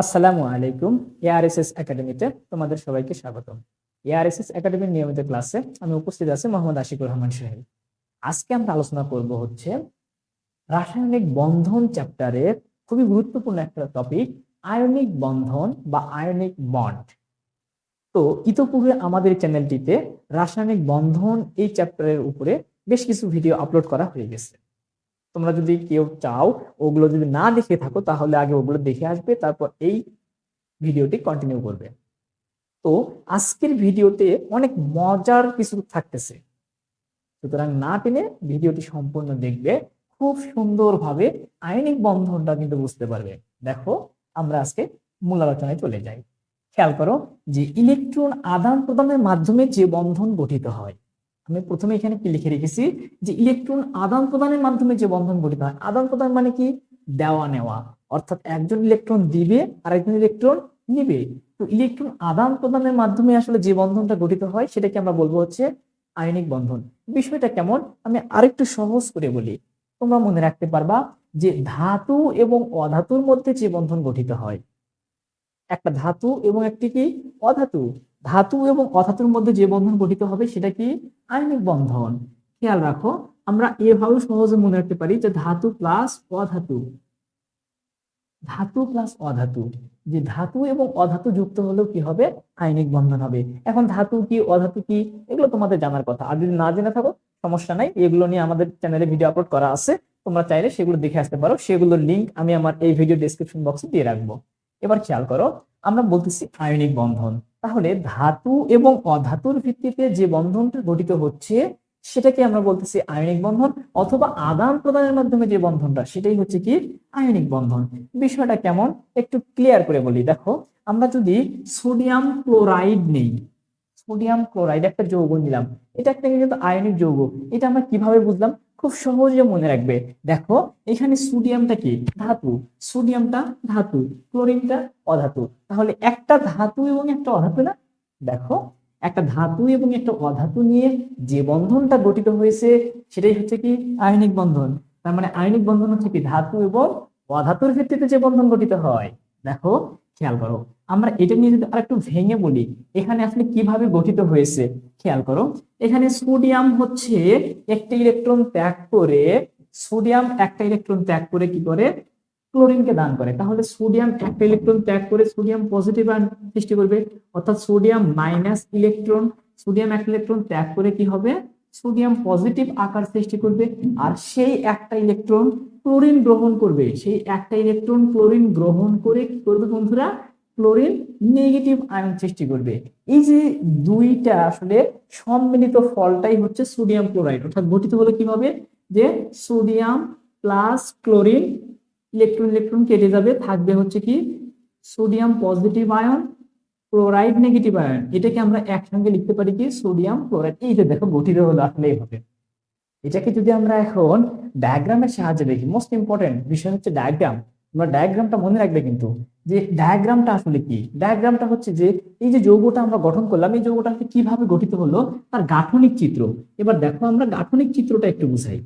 আসসালামু আলাইকুম এআরএসএস একাডেমিতে তোমাদের সবাইকে স্বাগতম। এআরএসএস একাডেমির নিয়মিত ক্লাসে আমি উপস্থিত আছি মোহাম্মদ আশিকুর রহমান সোহেল আজকে আমরা আলোচনা করব হচ্ছে রাসায়নিক বন্ধন চ্যাপ্টারের খুবই গুরুত্বপূর্ণ একটা টপিক আয়নিক বন্ধন বা আয়নিক বন্ড তো ইতোপূর্বে আমাদের চ্যানেলটিতে রাসায়নিক বন্ধন এই চ্যাপ্টারের উপরে বেশ কিছু ভিডিও আপলোড করা হয়ে গেছে। তোমরা যদি কেউ চাও ওগুলো যদি না দেখে থাকো, তাহলে আগে ওগুলো দেখে আসবে, তারপর এই ভিডিওটি কন্টিনিউ করবে। তো আজকের ভিডিওতে অনেক মজার কিছু থাকতেছে। সুতরাং না টেনে ভিডিওটি সম্পূর্ণ দেখবে, খুব সুন্দরভাবে আইনিক বন্ধনটা কিন্তু বুঝতে পারবে। দেখো, আমরা আজকে মূল আলোচনায় চলে যাই। খেয়াল করো যে ইলেকট্রন আদান প্রদানের মাধ্যমে যে বন্ধন গঠিত হয় আমি প্রথমে এখানে কি লিখে রেখেছি? যে ইলেকট্রন আদান প্রদানের মাধ্যমে যে বন্ধন গঠিত হয়, আদান প্রদান মানে কি? দেওয়া নেওয়া। অর্থাৎ একজন ইলেকট্রন দিবে আর একজন ইলেকট্রন নিবে। তো ইলেকট্রন আদান প্রদানের মাধ্যমে আসলে যে বন্ধনটা গঠিত হয়, সেটাকে আমরা বলব হচ্ছে আয়নিক বন্ধন। বিষয়টা কেমন? আমি আরেকটু সহজ করে বলি। তোমরা মনে রাখতে পারবা যে ধাতু এবং অধাতুর মধ্যে যে বন্ধন গঠিত হয়, একটা ধাতু এবং একটি কি? অধাতু। ধাতু এবং অধাতুর মধ্যে যে বন্ধন গঠিত হবে সেটা কি? আয়নিক বন্ধন। খেয়াল রাখো, আমরা এভাবে সহজে মনে রাখতে পারি যে ধাতু প্লাস অধাতু। ধাতু প্লাস অধাতু। যে ধাতু এবং অধাতু যুক্ত হলেও কি হবে? আয়নিক বন্ধন হবে। এখন ধাতু কি, অধাতু কি, এগুলো তোমাদের জানার কথা। আর যদি না জেনে থাকো, সমস্যা নাই। এগুলো নিয়ে আমাদের চ্যানেলে ভিডিও আপলোড করা আছে। তোমরা চাইলে সেগুলো দেখে আসতে পারো। সেগুলোর লিঙ্ক আমি আমার এই ভিডিও ডেসক্রিপশন বক্সে দিয়ে রাখব। এবার খেয়াল করো, আমরা বলতেছি আয়নিক বন্ধন। তাহলে ধাতু এবং অধাতুর ভিত্তিতে যে বন্ধনটা গঠিত হচ্ছে, সেটাকে আমরা বলতেছি আয়নিক বন্ধন অথবা আদান প্রদানের মাধ্যমে যে বন্ধনটা, সেটাই হচ্ছে কি আয়নিক বন্ধন। বিষয়টা কেমন? একটু ক্লিয়ার করে বলি। দেখো, আমরা যদি সোডিয়াম ক্লোরাইড নেই, সোডিয়াম ক্লোরাইড একটা যৌগ নিলাম, এটা একটা কিন্তু আয়নিক যৌগ, এটা আমরা কীভাবে বুঝলাম? খুব সহজে মনে রাখবে। দেখো, এখানে সোডিয়ামটা কি? ধাতু। সোডিয়ামটা ধাতু, ক্লোরিনটা অধাতু। তাহলে একটা ধাতু এবং একটা অধাতু না? দেখো, একটা ধাতু এবং একটা অধাতু নিয়ে যে বন্ধনটা গঠিত হয়েছে, সেটাই হচ্ছে কি? আয়নিক বন্ধন। তার মানে আয়নিক বন্ধন হচ্ছে কি? ধাতু এবং অধাতুর ভিত্তিতে যে বন্ধন গঠিত হয়। দেখো খেয়াল করো। আমরা এটা নিয়ে যদি আরেকটু ভেঙে বলি, এখানে আসলে কীভাবে গঠিত হয়েছে, খেয়াল করো। এখানে সোডিয়াম হচ্ছে একটা ইলেকট্রন ত্যাগ করে, সোডিয়াম একটা ইলেকট্রন ত্যাগ করে কি করে? ক্লোরিনকে দান করে। তাহলে সোডিয়াম একটা ইলেকট্রন ত্যাগ করে সোডিয়াম পজিটিভ আয়ন সৃষ্টি করবে। অর্থাৎ সোডিয়াম মাইনাস ইলেকট্রন, সোডিয়াম একটা ইলেকট্রন ত্যাগ করে কি হবে? সোডিয়াম পজিটিভ আকার সৃষ্টি করবে আর সেই একটা ইলেকট্রন ক্লোরিন গ্রহণ করবে। সেই একটা ইলেকট্রন ক্লোরিন গ্রহণ করে কি করবে বন্ধুরা? ক্লোরিন নেগেটিভ আয়ন সৃষ্টি করবে। এই যে দুইটা আসলে সম্মিলিত ফলটাই হচ্ছে সোডিয়াম ক্লোরাইড। অর্থাৎ গঠিত হলো হবে যে sodium plus chlorine electron electron কেটে যাবে, থাকবে হচ্ছে কি sodium positive ion chloride negative ion, এটাকে আমরা একসঙ্গে লিখতে পারি কি? Sodium chloride. এই যে দেখো, গঠিত হলো আসলে এইভাবে। এটাকে যদি আমরা এখন ডায়াগ্রামের সাহায্যে দেখি মোস্ট ইম্পর্টেন্ট বিষয় হচ্ছে ডায়াগ্রাম তোমরা ডায়াগ্রামটা মনে রাখবে কিন্তু, যে ডায়াগ্রামটা আসলে কি? ডায়াগ্রামটা হচ্ছে যে এই যে যৌগটা আমরা গঠন করলাম, এই যৌগটা কীভাবে গঠিত হলো? তার গাঠনিক চিত্র। এবার দেখো, আমরা গাঠনিক চিত্রটা একটু বুঝাই।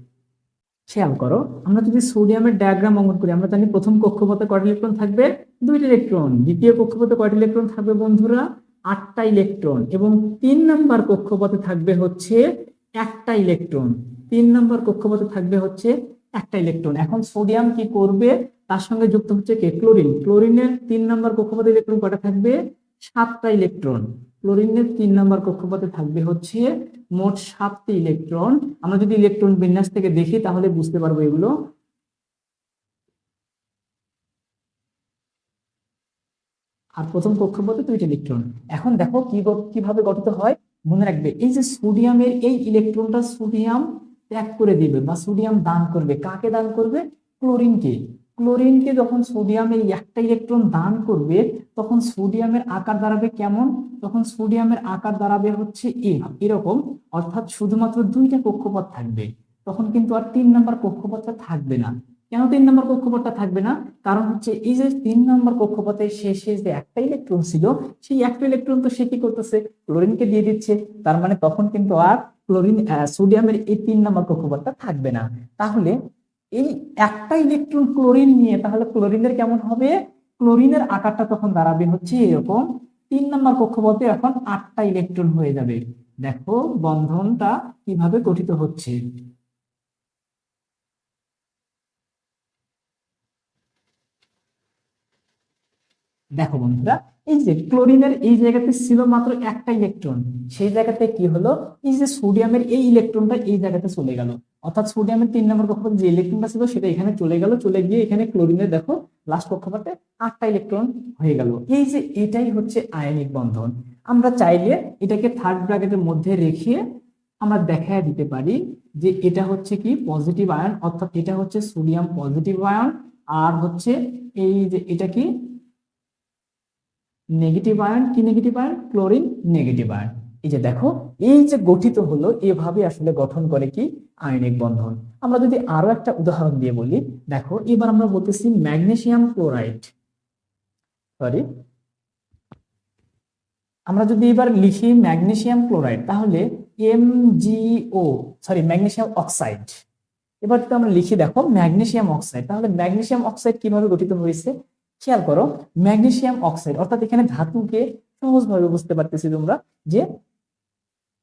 খেয়াল করো, আমরা যদি সোডিয়ামের ডায়াগ্রাম অঙ্কন করি, আমরা জানি প্রথম কক্ষপথে কয়টা ইলেকট্রন থাকবে? দুইটা ইলেকট্রন দ্বিতীয় কক্ষপথে কয়টা ইলেকট্রন থাকবে বন্ধুরা? আটটা ইলেকট্রন এবং তিন নাম্বার কক্ষপথে থাকবে হচ্ছে একটা ইলেকট্রন তিন নাম্বার কক্ষপথে থাকবে হচ্ছে একটা ইলেকট্রন এখন সোডিয়াম কি করবে? তার সঙ্গে যুক্ত হচ্ছে কে? ক্লোরিন। ক্লোরিনের তিন নাম্বার কক্ষপথে ইলেকট্রন কয়টা থাকবে? সাতটা ইলেকট্রন ক্লোরিনের তিন নম্বর কক্ষপথে থাকবে হচ্ছে মোট সাতটি ইলেকট্রন। আমরা যদি ইলেকট্রন বিন্যাস থেকে দেখি, তাহলে বুঝতে পারব এগুলো। আর প্রথম কক্ষপথে দুইটা ইলেকট্রন। এখন দেখো কি কীভাবে গঠিত হয়। মনে রাখবে, এই যে সোডিয়ামের এই ইলেকট্রনটা সোডিয়াম ত্যাগ করে দিবে বা সোডিয়াম দান করবে। কাকে দান করবে? ক্লোরিনকে। ক্লোরিনকে যখন সোডিয়ামের একটা ইলেকট্রন দান করবে, তখন সোডিয়ামের আকার দাঁড়াবে কেমন? তখন সোডিয়ামের আকার দাঁড়াবে হচ্ছে এ এরকম। অর্থাৎ শুধুমাত্র দুইটা কক্ষপথ থাকবে। তখন কিন্তু আর তিন নম্বর কক্ষপথটা থাকবে না। কেন তিন নম্বর কক্ষপথটা থাকবে না? কারণ হচ্ছে এই যে তিন নম্বর কক্ষপথের শেষে যে একটা ইলেকট্রন ছিল, সেই একটা ইলেকট্রন তো সে কি করতেছে? ক্লোরিনকে দিয়ে দিচ্ছে। তার মানে তখন কিন্তু আর ক্লোরিন সোডিয়ামের এই তিন নম্বর কক্ষপথটা থাকবে না। তাহলে এই একটা ইলেকট্রন ক্লোরিন নিয়ে, তাহলে ক্লোরিনের কেমন হবে? ক্লোরিনের আকারটা তখন দাঁড়াবে হচ্ছে এরকম। তিন নম্বর কক্ষপথে এখন আটটা ইলেকট্রন হয়ে যাবে। দেখো বন্ধনটা কীভাবে গঠিত হচ্ছে। দেখো বন্ধুরা, এই যে ক্লোরিনের এই জায়গাতে ছিল মাত্র একটা ইলেকট্রন সেই জায়গাতে কি হলো? এই যে সোডিয়ামের এই ইলেকট্রনটা এই জায়গাতে চলে গেল। অর্থাৎ সোডিয়ামের তিন নম্বর কক্ষপথে যে ইলেকট্রনটা ছিল সেটা এখানে চলে গেল, চলে গিয়ে এখানে ক্লোরিনের দেখো লাস্ট কক্ষপথে আটটা ইলেকট্রন হয়ে গেল। এই যে এটাই হচ্ছে আয়নিক বন্ধন। আমরা চাইলে এটাকে থার্ড ব্র্যাকেটের মধ্যে রেখে আমরা দেখা দিতে পারি যে এটা হচ্ছে কি পজিটিভ আয়ন অর্থাৎ এটা হচ্ছে সোডিয়াম পজিটিভ আয়ন আর হচ্ছে এই যে এটা কি নেগেটিভ আয়ন কি negative ion chlorine negative ion এই যে দেখো এই যে গঠিত হলো, এভাবে আসলে গঠন করে কি? আয়নিক বন্ধন। আমরা যদি আরও একটা উদাহরণ দিয়ে বলি, দেখো, এবার আমরা বলতেছি ম্যাগনেসিয়াম ক্লোরাইড। সরি আমরা যদি এবার লিখি ম্যাগনেসিয়াম ক্লোরাইড, তাহলে M O sorry magnesium oxide. এবার যদি আমরা লিখি, দেখো, ম্যাগনেসিয়াম অক্সাইড, তাহলে ম্যাগনেসিয়াম অক্সাইড কীভাবে গঠিত হয়েছে? খেয়াল করো, ম্যাগনেসিয়াম অক্সাইড, অর্থাৎ এখানে ধাতুকে সহজভাবে বুঝতে পারতেছি তোমরা যে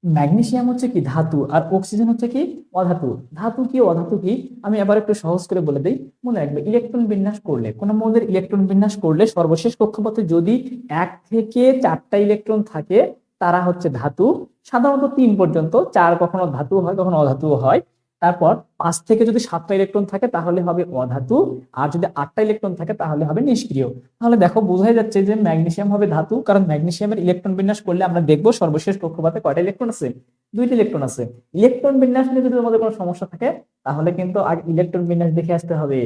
ম্যাগনেসিয়াম হচ্ছে কি ধাতু আর অক্সিজেন হচ্ছে কি অধাতু। ধাতু কি অধাতু কি? আমি আবার একটু সহজ করে বলে দিই। মনে রাখবে, ইলেকট্রন বিন্যাস করলে, কোনো মৌলের ইলেকট্রন বিন্যাস করলে সর্বশেষ কক্ষপথে যদি এক থেকে চারটা ইলেকট্রন থাকে, তারা হচ্ছে ধাতু। সাধারণত তিন পর্যন্ত, চার কখনো ধাতু হয়, কখনো অধাতু হয়। তারপর পাঁচ থেকে যদি সাতটা ইলেকট্রন থাকে, তাহলে হবে অধাতু। আর যদি আটটা ইলেকট্রন থাকে, তাহলে হবে নিষ্ক্রিয়। তাহলে দেখো, বোঝাই যাচ্ছে যে ম্যাগনেসিয়াম হবে ধাতু, কারণ ম্যাগনেসিয়ামের ইলেকট্রন বিন্যাস করলে আমরা দেখব সর্বশেষ কক্ষপথে কয়টা ইলেকট্রন আছে? দুইটা ইলেকট্রন আছে। ইলেকট্রন বিন্যাস নিয়ে যদি তোমাদের কোনো সমস্যা থাকে, তাহলে কিন্তু আগে ইলেকট্রন বিন্যাস দেখে আসতে হবে।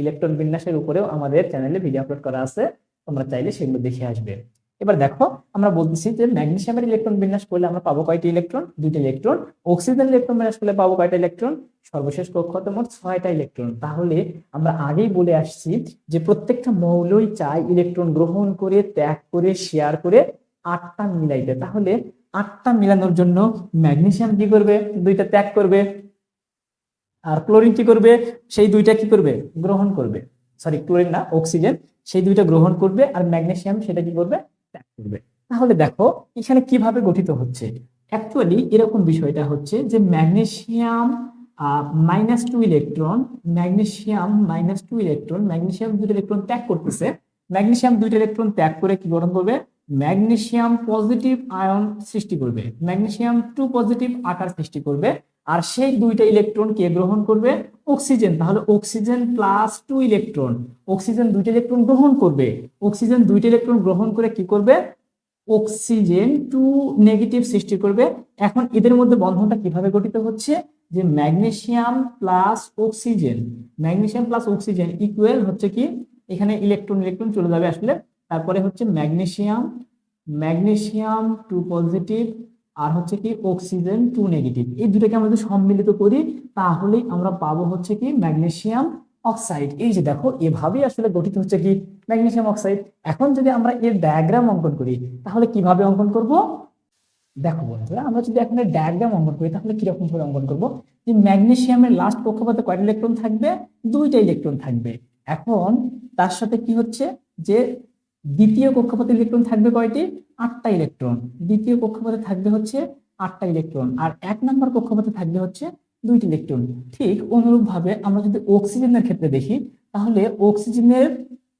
ইলেকট্রন বিন্যাসের উপরেও আমাদের চ্যানেলে ভিডিও আপলোড করা আছে, তোমরা চাইলে সেগুলো দেখে আসবে। এবার দেখো, আমরা বলতেছি যে ম্যাগনেসিয়ামের ইলেকট্রন বিন্যাস করলে আমরা পাবো কয়টি ইলেকট্রন? দুইটা ইলেকট্রন। অক্সিজেন ইলেকট্রন বিন্যাস করলে পাবো কয়টা ইলেকট্রন? সর্বশেষ কক্ষতে মোট ছয়টা ইলেকট্রন। তাহলে আমরা আগেই বলে আসছি যে প্রত্যেকটা মৌলই চাই ইলেকট্রন গ্রহণ করে, ত্যাগ করে শেয়ার করে, আটটা মিলাইতে। তাহলে আটটা মিলানোর জন্য ম্যাগনেসিয়াম কি করবে? দুইটা ত্যাগ করবে। আর ক্লোরিন কি করবে? সেই দুইটা কি করবে? গ্রহণ করবে। সরি, ক্লোরিন না, অক্সিজেন। সেই দুইটা গ্রহণ করবে আর ম্যাগনেসিয়াম সেটা কি করবে? ত্যাগ করবে। তাহলে দেখো, এখানে কীভাবে গঠিত হচ্ছে? অ্যাকচুয়ালি এরকম বিষয়টা হচ্ছে যে magnesium minus two electron magnesium minus two electron magnesium দুটো ইলেকট্রন ত্যাগ করতেছে। ম্যাগনেসিয়াম দুইটা ইলেকট্রন ত্যাগ করে কি গঠন করবে? ম্যাগনেসিয়াম পজিটিভ আয়ন সৃষ্টি করবে। ম্যাগনেসিয়াম টু পজিটিভ আকার সৃষ্টি করবে। আর সেই দুইটা ইলেকট্রন কে গ্রহণ করবে? অক্সিজেন তাহলে oxygen plus two electron oxygen দুইটা ইলেকট্রন গ্রহণ করবে। অক্সিজেন দুইটা ইলেকট্রন গ্রহণ করে কি করবে? অক্সিজেন টু নেগেটিভ সৃষ্টি করবে। এখন এদের মধ্যে বন্ধনটা কীভাবে গঠিত হচ্ছে? যে magnesium plus oxygen magnesium plus oxygen equal হচ্ছে কি? এখানে ইলেকট্রন ইলেকট্রন চলে যাবে আসলে। তারপরে হচ্ছে ম্যাগনেশিয়াম ম্যাগনেশিয়াম টু পজিটিভ আর হচ্ছে কি অক্সিজেন টু নেগেটিভ এই দুটাকে আমরা যদি সম্মিলিত করি, তাহলেই আমরা পাবো হচ্ছে কি ম্যাগনেসিয়াম অক্সাইড এই যে দেখো, এভাবেই আসলে গঠিত হচ্ছে কি ম্যাগনেসিয়াম অক্সাইড এখন যদি আমরা এর ডায়াগ্রাম অঙ্কন করি, তাহলে কীভাবে অঙ্কন করব? দেখো বন্ধুরা, আমরা যদি এখন ডায়াগ্রাম অঙ্কন করি, তাহলে কীরকম করে অঙ্কন করব? যে ম্যাগনেসিয়ামের লাস্ট কক্ষপথে কয়টা ইলেকট্রন থাকবে? দুইটা ইলেকট্রন থাকবে। এখন তার সাথে কি হচ্ছে? যে দ্বিতীয় কক্ষপথে ইলেকট্রন থাকবে কয়টি? আটটা ইলেকট্রন। দ্বিতীয় কক্ষপথে থাকবে হচ্ছে আটটা ইলেকট্রন আর এক নম্বর কক্ষপথে থাকবে হচ্ছে দুইটি ইলেকট্রন। ঠিক অনুরূপ ভাবে আমরা যদি অক্সিজেনের ক্ষেত্রে দেখি, তাহলে অক্সিজেনের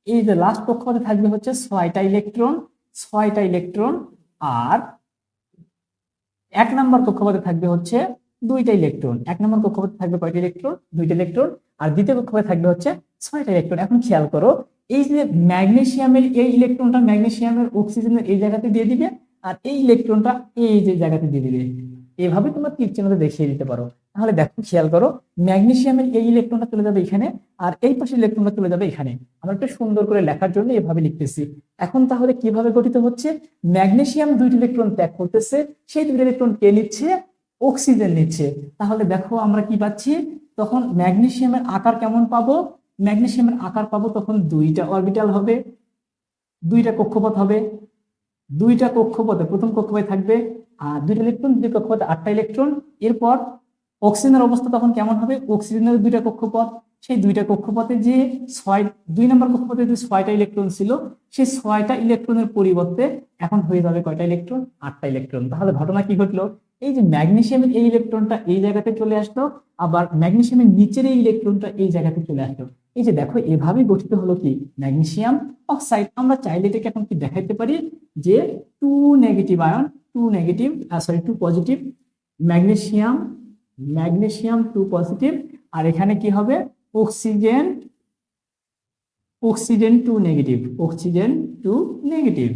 এই যে লাস্ট কক্ষপথে থাকবে হচ্ছে ছয়টা ইলেকট্রন ছয়টা ইলেকট্রন আর এক নম্বর কক্ষপথে থাকবে হচ্ছে দুইটা ইলেকট্রন। এক নম্বর কক্ষপথে থাকবে কয়টা ইলেকট্রন? দুইটা ইলেকট্রন। আর দ্বিতীয় কক্ষপথে থাকবে হচ্ছে ছয়টা ইলেকট্রন। এখন খেয়াল করো এই যে ম্যাগনেসিয়ামের এই ইলেকট্রনটা ম্যাগনেসিয়ামের অক্সিজেনের এই জায়গাতে দিয়ে দিবে আর এই ইলেকট্রনটা এই যে জায়গাতে দিয়ে দিবে। এভাবে তোমরা তীর দেখিয়ে দিতে পারো। তাহলে দেখো, খেয়াল করো ম্যাগনেসিয়ামের এই ইলেকট্রনটা চলে যাবে এখানে আর এই পাশে ইলেকট্রনটা চলে যাবে এখানে। আমরা একটু সুন্দর করে লেখার জন্য এভাবে লিখতেছি। এখন তাহলে কীভাবে গঠিত হচ্ছে? ম্যাগনেসিয়াম দুইটি ইলেকট্রন ত্যাগ করতেছে, সেই দুইটি ইলেকট্রন কে নিচ্ছে? অক্সিজেন নিচ্ছে। তাহলে দেখো আমরা কি পাচ্ছি? তখন ম্যাগনেসিয়ামের আকার কেমন পাবো? ম্যাগনেসিয়ামের আকার পাবো তখন দুইটা অরবিটাল হবে, দুইটা কক্ষপথ হবে, দুইটা কক্ষপথে প্রথম কক্ষপথে থাকবে আর দুইটা ইলেকট্রন, দুই কক্ষপথে আটটা ইলেকট্রন। এরপর অক্সিজেনের অবস্থা তখন কেমন হবে? অক্সিজেনের দুইটা কক্ষপথ, সেই দুইটা কক্ষপথে যে ছয়, দুই নম্বর কক্ষপথে যে ছয়টা ইলেকট্রন ছিল, সেই ছয়টা ইলেকট্রনের পরিবর্তে এখন হয়ে যাবে কয়টা ইলেকট্রন? আটটা ইলেকট্রন। তাহলে ঘটনা কি ঘটলো? এই যে ম্যাগনেসিয়ামের এই ইলেকট্রনটা এই জায়গাতে চলে আসলো, আবার ম্যাগনেশিয়ামের নিচের এই ইলেকট্রনটা এই জায়গাতে চলে আসলো। এই যে দেখো এভাবেই গঠিত হলো কি? Magnesium oxide. আমরা চাইলে এটাকে এখন কি দেখাইতে পারি? যে two negative ion two negative sorry two positive magnesium magnesium two positive আর এখানে কি হবে? Oxygen oxygen two negative oxygen two negative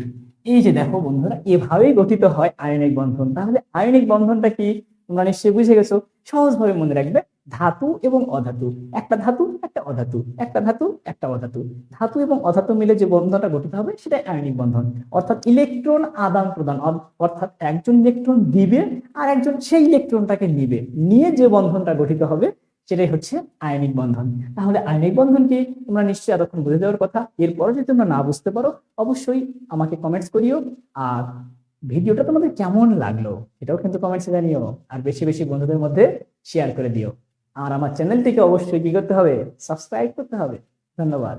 এই যে দেখো বন্ধুরা, এভাবেই গঠিত হয় আয়নিক বন্ধন। তাহলে আয়নিক বন্ধনটা কি? তোমরা নিশ্চয়ই বুঝে গেছো। সহজভাবে মনে রাখবে। ধাতু এবং অধাতু। একটা ধাতু, একটা অধাতু। একটা ধাতু, একটা অধাতু। ধাতু এবং অধাতু মিলে যে বন্ধনটা গঠিত হবে, সেটা আয়নিক বন্ধন। অর্থাৎ ইলেকট্রন আদান প্রদান, অর- অর্থাৎ একজন ইলেকট্রন দিবে আর একজন সেই ইলেকট্রনটাকে নিবে। নিয়ে যে বন্ধনটা গঠিত হবে, সেটাই হচ্ছে আয়নিক বন্ধন। তাহলে আয়নিক বন্ধন কি? তোমরা নিশ্চয়ই এতক্ষণ বুঝে দেওয়ার কথা। এরপরে যদি তোমরা না বুঝতে পারো, অবশ্যই আমাকে কমেন্টস করিও। আর ভিডিওটা তোমাদের কেমন লাগল এটাও কিন্তু কমেন্টসে জানিও। আর বেশি বেশি বন্ধুদের মধ্যে শেয়ার করে দিও। আর আমার চ্যানেলটিকে অবশ্যই কি করতে হবে? সাবস্ক্রাইব করতে হবে। ধন্যবাদ।